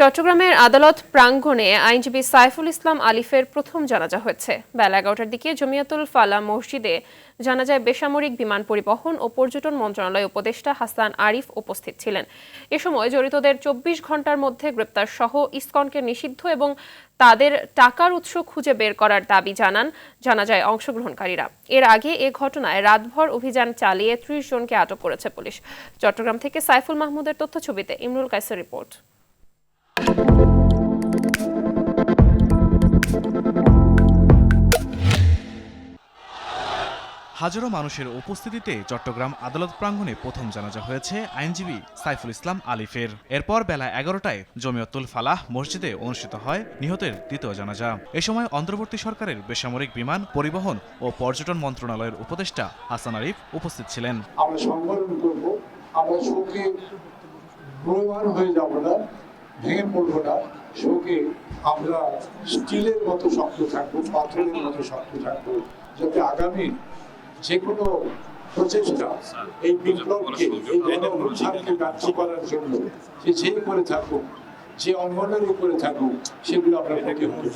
চট্টগ্রামের আদালত প্রাঙ্গণে আইনজীবী সাইফুল ইসলাম আলিফের প্রথম জানাজা হয়েছে। বেলা এগারোটার দিকে জমিয়াতুল ফালা মসজিদে জানাজায় বেসামরিক বিমান পরিবহন ও পর্যটন মন্ত্রণালয় উপদেষ্টা হাসান আরিফ উপস্থিত ছিলেন। এ সময় জড়িতদের চব্বিশ ঘণ্টার মধ্যে গ্রেপ্তার সহ ইসকনকে নিষিদ্ধ এবং তাদের টাকার উৎস খুঁজে বের করার দাবি জানান জানাজায় অংশগ্রহণকারীরা। এর আগে এ ঘটনায় রাতভর অভিযান চালিয়ে ত্রিশ জনকে আটক করেছে পুলিশ। চট্টগ্রাম থেকে সাইফুল মাহমুদের তথ্য ছবিতে ইমরুল কাইসের রিপোর্ট। হাজারো মানুষের উপস্থিতিতে চট্টগ্রাম আদালত প্রাঙ্গণে প্রথম জানাজা হয়েছে আইনজীবী সাইফুল ইসলাম আলিফের। এরপর বেলা এগারোটায় জমিয়তুল ফালাহ মসজিদে অনুষ্ঠিত হয় নিহতের দ্বিতীয় জানাজা। এ সময় অন্তর্বর্তী সরকারের বেসামরিক বিমান, পরিবহন ও পর্যটন মন্ত্রণালয়ের উপদেষ্টা হাসান আরিফ উপস্থিত ছিলেন। ভেঙে না। শোকে আমরা স্টিলের মতো শক্ত থাকব, পাথরের মতো শক্ত থাকব, যাতে আগামী যে কোনো প্রচেষ্টা এই বিপ্লবকে ব্যর্থ করার জন্য যে করে থাকুক, যে অঙ্গনের উপরে থাকুক, সেগুলো করব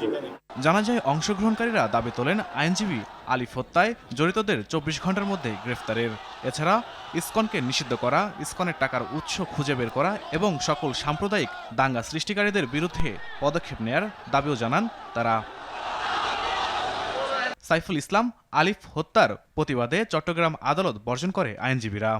জানাজায় অংশগ্রহণকারীরা দাবি তোলেন, আইনজীবী আলী হত্যায় জড়িতদের চব্বিশ ঘণ্টার মধ্যে গ্রেফতারের। এছাড়া, ইসকনকে নিষিদ্ধ করা, ইসকনের টাকার উৎস খুঁজে বের করা এবং সকল সাম্প্রদায়িক দাঙ্গা সৃষ্টিকারীদের বিরুদ্ধে পদক্ষেপ নেয়ার দাবিও জানান তারা। সাইফুল ইসলাম আলিফ হত্যার প্রতিবাদে চট্টগ্রাম আদালত বর্জন করে আইনজীবীরা।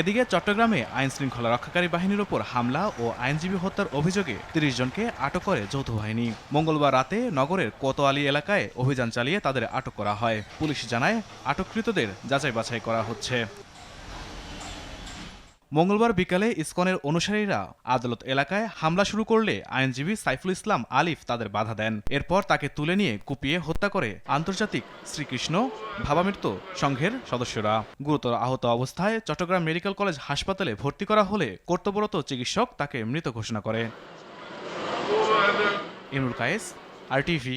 এদিকে চট্টগ্রামে আইন শৃঙ্খলা রক্ষাকারী বাহিনীর ওপর হামলা ও আইনজীবী হত্যার অভিযোগে তিরিশ জনকে আটক করে যৌথ বাহিনী। মঙ্গলবার রাতে নগরের কোতোয়ালি এলাকায় অভিযান চালিয়ে তাদের আটক করা হয়। পুলিশ জানায়, আটককৃতদের যাচাই বাছাই করা হচ্ছে। মঙ্গলবার বিকালে ইসকনের অনুসারীরা আদালত এলাকায় হামলা শুরু করলে আইনজীবী সাইফুল ইসলাম আলিফ তাদের বাধা দেন। এরপর তাকে তুলে নিয়ে কুপিয়ে হত্যা করে আন্তর্জাতিক শ্রীকৃষ্ণ ভাবামৃত্য সংঘের সদস্যরা। গুরুতর আহত অবস্থায় চট্টগ্রাম মেডিকেল কলেজ হাসপাতালে ভর্তি করা হলে কর্তব্যরত চিকিৎসক তাকে মৃত ঘোষণা করে। Imrul Kayes, R TV.